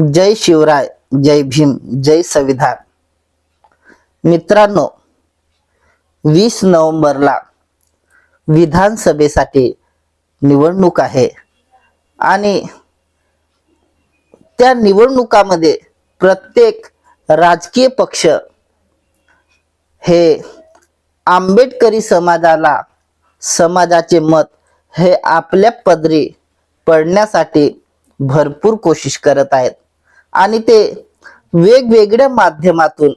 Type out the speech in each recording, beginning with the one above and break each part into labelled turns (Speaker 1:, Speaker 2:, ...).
Speaker 1: जय शिवराय जय भीम जय संविधान. मित्रांनो वीस नोव्हेंबरला विधानसभेसाठी निवडणूक आहे आणि त्या निवडणुकामध्ये प्रत्येक राजकीय पक्ष हे आंबेडकरी समाजाला समाजाचे मत हे आपल्या पदरी पडण्यासाठी भरपूर कोशिश करत आहेत. आणि ते वेगवेगळ्या माध्यमातून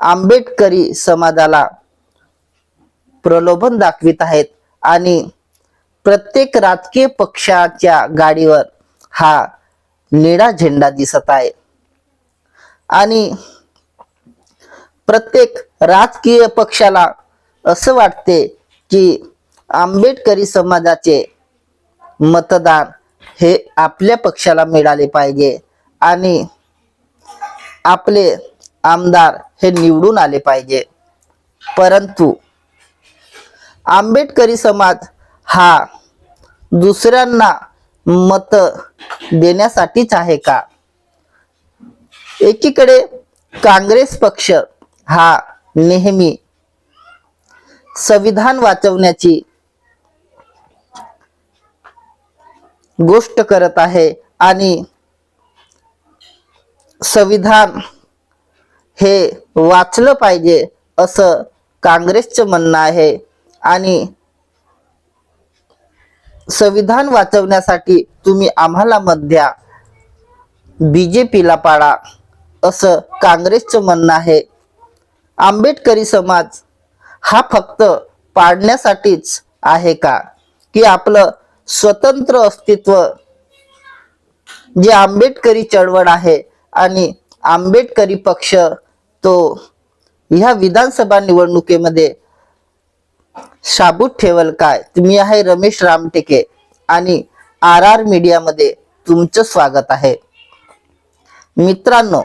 Speaker 1: आंबेडकरी समाजाला प्रलोभन दाखवित आहेत आणि प्रत्येक राजकीय पक्षाच्या गाडीवर हा निळा झेंडा दिसत आहे. आणि प्रत्येक राजकीय पक्षाला असं वाटते की आंबेडकरी समाजाचे मतदान हे आपल्या पक्षाला मिळाले पाहिजे आणि आपले आमदार हे निवडून आले पाहिजे. परंतु आंबेडकरी समाज हा दुसऱ्यांना मत देण्यासाठीच आहे का? एकीकडे काँग्रेस पक्ष हा नेहमी संविधान वाचवण्याची गोष्ट करत आहे आणि संविधान हे वाचलं पाहिजे असं काँग्रेसचं म्हणणं आहे. आणि संविधान वाचवण्यासाठी तुम्ही आम्हाला मत बीजेपीला पाडा असं काँग्रेसचं म्हणणं आहे. आंबेडकरी समाज हा फक्त पाडण्यासाठीच आहे का? की आपलं स्वतंत्र अस्तित्व. जे आंबेडकरी चळवळ आहे आणि आंबेडकरी पक्ष तो ह्या विधानसभा निवडणुकीमध्ये शाबूत ठेवल काय? तुम्ही आहे रमेश रामटेके आणि आर आर मीडियामध्ये तुमचं स्वागत आहे. मित्रांनो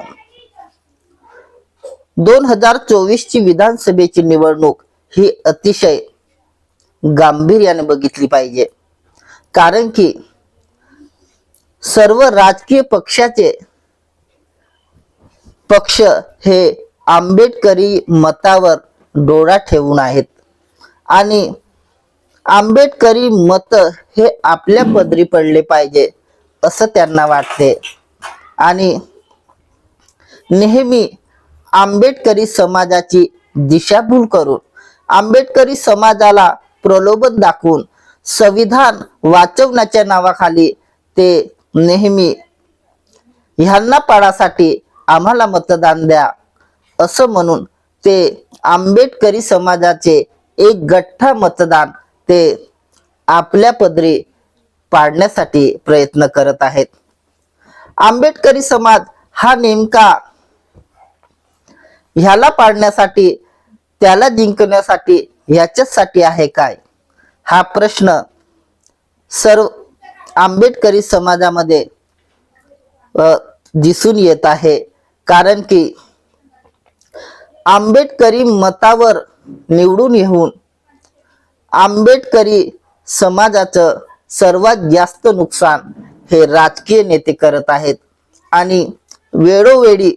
Speaker 1: दोन हजार चोवीस ची विधानसभेची निवडणूक ही अतिशय गांभीर्याने बघितली पाहिजे. कारण की सर्व राजकीय पक्षाचे पक्ष हे आंबेडकरी मतावर डोळा ठेवून आहेत. आणि आंबेडकरी मत हे आपल्या पदरी पडले पाहिजे असं त्यांना वाटते. आणि नेहमी आंबेडकरी समाजाची दिशाभूल करून आंबेडकरी समाजाला प्रलोभन दाखवून संविधान वाचवण्याच्या नावाखाली ते नेहमी ह्यांना पाडासाठी आम्हाला मतदान द्या असं म्हणून ते आंबेडकरी समाजाचे एक गठ्ठा मतदान ते आपल्या पदरी पाडण्यासाठी प्रयत्न करत आहेत. आंबेडकरी समाज हा नेमका ह्याला पाडण्यासाठी त्याला जिंकण्यासाठी ह्याच्यासाठी आहे काय? हा प्रश्न सर्व आंबेडकरी समाजामध्ये दिसून येत आहे. कारण की आंबेडकरी मतावर निवडून येऊन आंबेडकरी समाजाचं सर्वात जास्त नुकसान हे राजकीय नेते करत आहेत. आणि वेळोवेळी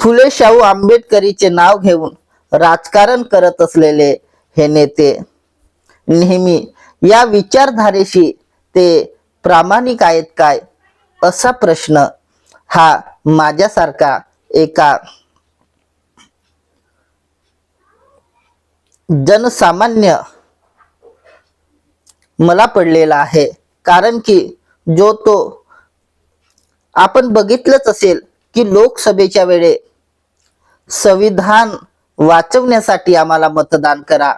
Speaker 1: फुले शाहू आंबेडकरीचे नाव घेऊन राजकारण करत असलेले हे नेते नेहमी या विचारधारेशी ते प्रामाणिक आहेत काय? असा प्रश्न हा माझ्यासारखा एका जनसामान्य मला पडलेला आहे. कारण की जो तो आपण बघितलंच असेल की लोकसभेच्या वेळे संविधान वाचवण्यासाठी आम्हाला मतदान करा.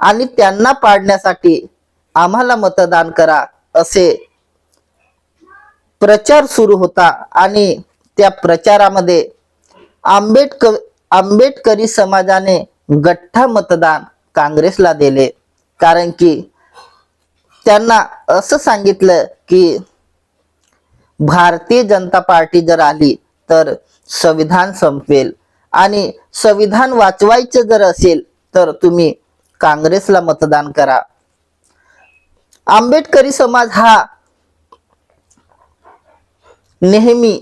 Speaker 1: आणि त्यांना पाडण्यासाठी आम्हाला मतदान करा असे प्रचार सुरू होता आणि त्या प्रचारामध्ये आंबेडकर आंबेडकरी समाजाने गठ्ठा मतदान काँग्रेसला दिले. कारण की त्यांना असं सांगितलं की भारतीय जनता पार्टी जर आली तर संविधान संपवेल आणि संविधान वाचवायचं जर असेल तर तुम्ही काँग्रेसला मतदान करा. आंबेडकरी समाज हा नेहमी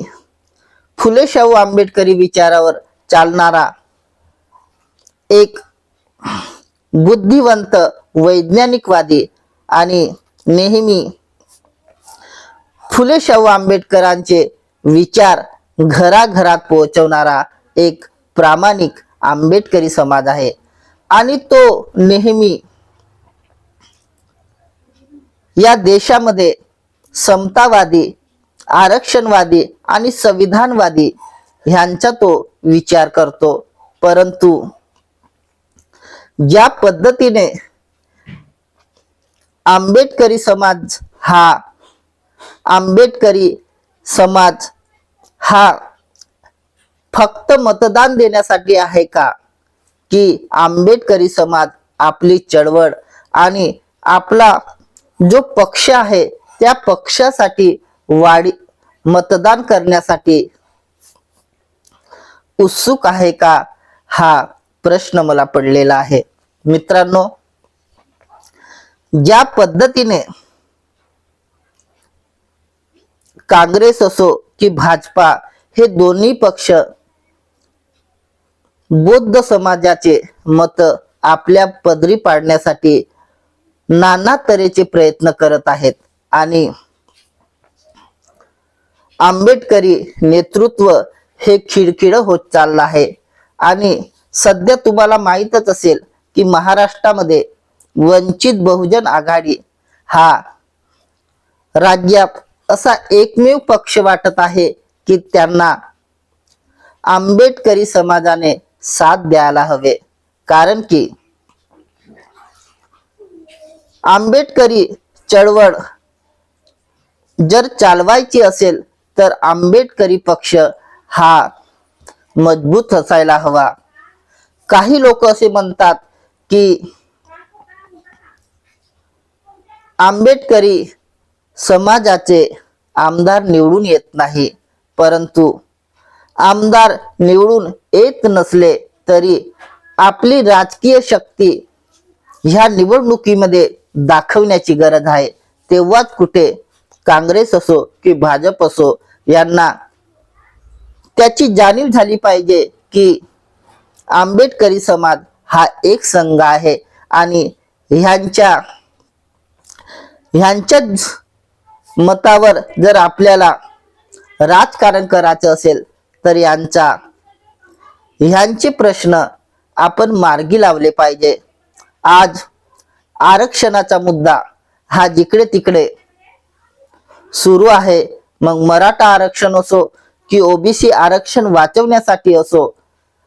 Speaker 1: फुले शाहू आंबेडकरी विचारावर चालणारा एक बुद्धिवंत वैज्ञानिकवादी आणि नेहमी फुले शाहू आंबेडकरांचे विचार घराघरात पोहोचवणारा एक प्रामाणिक आंबेडकरी समाज आहे. आणि तो नेहमी या देशामध्ये समतावादी आरक्षणवादी आणि संविधानवादी ह्यांचा तो विचार करतो. परंतु ज्या पद्धतीने आंबेडकरी समाज हा आंबेडकरी समाज हा फक्त मतदान देण्यासाठी आहे का? की आंबेडकरी समाज आपली चळवळ आणि आपला जो पक्ष आहे त्या पक्षासाठी वाढी मतदान करण्यासाठी उत्सुक आहे का हा प्रश्न मला पडलेला आहे. मित्रांनो ज्या पद्धतीने काँग्रेस असो की भाजपा हे दोन्ही पक्ष बौद्ध समाजाचे मत आपल्या पदरी पाडण्यासाठी नाना तऱ्हेचे प्रयत्न करत आहेत. आणि आंबेडकरी नेतृत्व हे खिडखिड होत चाललं आहे. आणि सध्या तुम्हाला माहीतच असेल की महाराष्ट्रामध्ये वंचित बहुजन आघाडी हा राज्यात असा एकमेव पक्ष वाटत आहे की त्यांना आंबेडकरी समाजाने साथ द्यायला हवे. कारण की आंबेडकरी चळवळ जर चालवायची असेल तर आंबेडकरी पक्ष हा मजबूत असायला हवा. काही लोक असे म्हणतात की आंबेडकरी समाजाचे आमदार निवडून येत नाही परंतु आमदार निवडून येत नसले तरी आपली राजकीय शक्ती ह्या निवडणुकीमध्ये दाखवण्याची गरज आहे. तेव्हाच कुठे काँग्रेस असो की भाजप असो यांना त्याची जाणीव झाली पाहिजे की आंबेडकरी समाज हा एक संघ आहे आणि ह्यांच्या ह्यांच्याच मतावर जर आपल्याला राजकारण करायचं असेल तर यांचा ह्यांचे प्रश्न आपण मार्गी लावले पाहिजे. आज आरक्षणाचा मुद्दा हा जिकडे तिकडे सुरू आहे. मग मराठा आरक्षण असो की ओबीसी आरक्षण वाचवण्यासाठी असो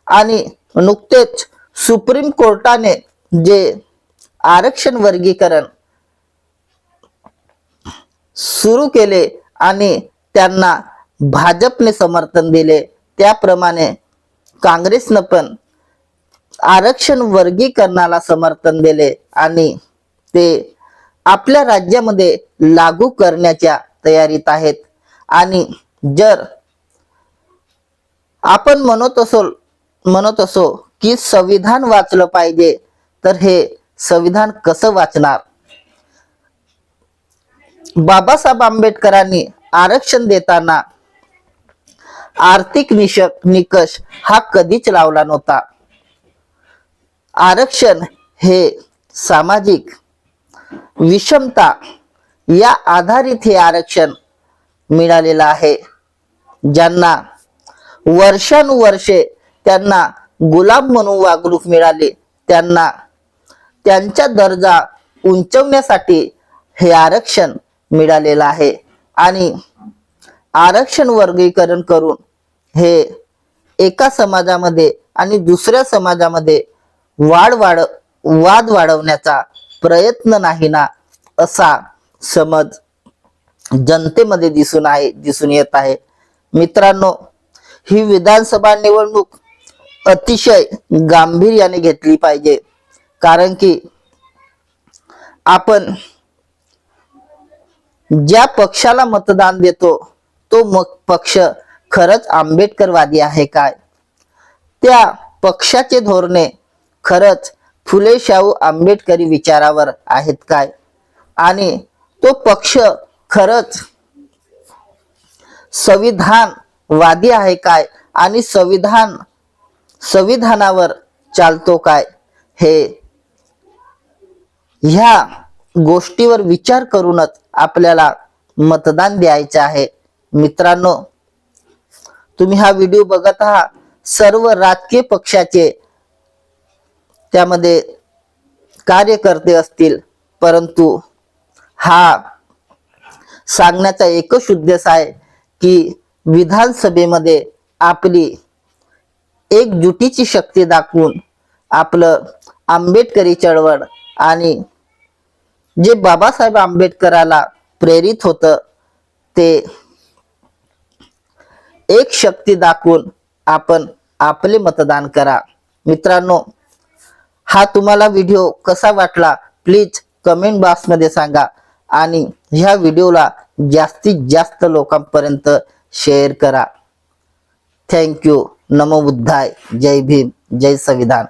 Speaker 1: आणि नुकतेच सुप्रीम कोर्टाने जे आरक्षण वर्गीकरण सुरू केले आणि त्यांना भाजपने समर्थन दिले त्याप्रमाणे काँग्रेसनं पण आरक्षण वर्गीकरणाला समर्थन दिले आणि ते आपल्या राज्यामध्ये लागू करण्याच्या तयारीत आहेत. आणि जर आपण म्हणत असो म्हणत असो की संविधान वाचलं पाहिजे तर हे संविधान कसं वाचणार? बाबासाहेब आंबेडकरांनी आरक्षण देताना आर्थिक निकष हा कधीच लावला नव्हता. आरक्षण हे सामाजिक विषमता या आधारित हे आरक्षण मिळालेलं आहे. ज्यांना वर्षानुवर्षे त्यांना गुलाम म्हणून वागणूक मिळाली त्यांना त्यांचा दर्जा उंचवण्यासाठी हे आरक्षण मिळालेलं आहे. आणि आरक्षण वर्गीकरण करून हे एका समाजामध्ये आणि दुसऱ्या समाजामध्ये वाढ वाढ वाद वाढवण्याचा प्रयत्न नाही ना असा समज जनतेमध्ये दिसून आहे दिसून येत आहे. मित्रांनो ही विधानसभा निवडणूक अतिशय गांभीर्याने घेतली पाहिजे. कारण की आपण ज्या पक्षाला मतदान देतो तो मग पक्ष खरंच आंबेडकरवादी आहे काय? त्या पक्षाचे धोरणे खरंच फुले शाहू आंबेडकरी विचारावर आहेत काय? आणि तो पक्ष खरंच संविधानवादी आहे काय? आणि संविधान संविधानावर चालतो काय? हे ह्या गोष्टीवर विचार करूनच आपल्याला मतदान द्यायचं आहे. मित्रांनो तुम्ही हा व्हिडिओ बघत आहात. सर्व राजकीय पक्षाचे त्यामध्ये कार्यकर्ते असतील. परंतु हा सांगण्याचा एकच उद्देश आहे की विधानसभेमध्ये आपली एकजुटीची शक्ती दाखवून आपलं आंबेडकरी चळवळ आणि जे बाबासाहेब आंबेडकराला प्रेरित होतं ते एक शक्ती दाखवून आपण आपले मतदान करा. मित्रांनो हा तुम्हाला व्हिडिओ कसा वाटला प्लीज कमेंट बॉक्समध्ये सांगा आणि ह्या व्हिडिओला जास्तीत जास्त लोकांपर्यंत शेअर करा. थँक्यू नमो बुद्धाय जय भीम. जय संविधान.